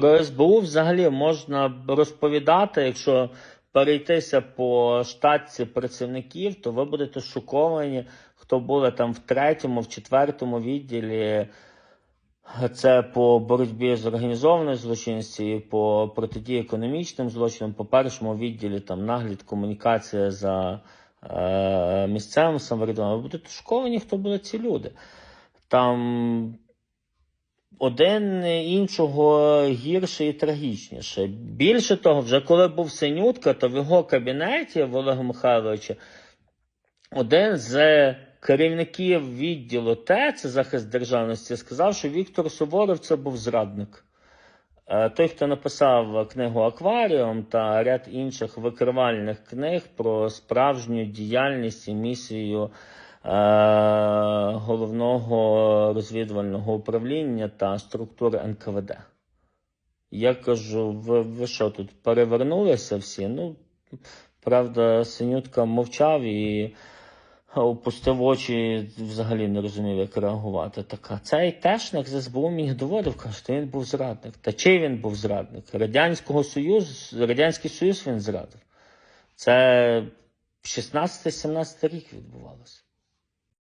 Про СБУ взагалі можна розповідати, якщо перейтися по штатці працівників, то ви будете шоковані, хто були там в третьому, в четвертому відділі. Це по боротьбі з організованою злочинністю, по протидії економічним злочинам, по першому відділі там нагляд, комунікація за е, місцевим самоврядуванням. Ви будете шоковані, хто були ці люди. Там один іншого гірше і трагічніше. Більше того, вже коли був Синютка, то в його кабінеті в Михайловича один з керівників відділу Т, це захист державності, сказав, що Віктор Суворов це був зрадник. Е, Той, хто написав книгу Акваріум та ряд інших викривальних книг про справжню діяльність і місію головного розвідувального управління та структури НКВД. Я кажу, ви, ви що тут перевернулися всі? Ну, правда, Синютка мовчав і опустив очі, взагалі не розумів, як реагувати. Така. Цей тешник з СБУ міг доводив, каже, що він був зрадник. Та чий він був зрадник? Радянського Союзу, Радянський Союз він зрадив. Це 16-17 рік відбувалося.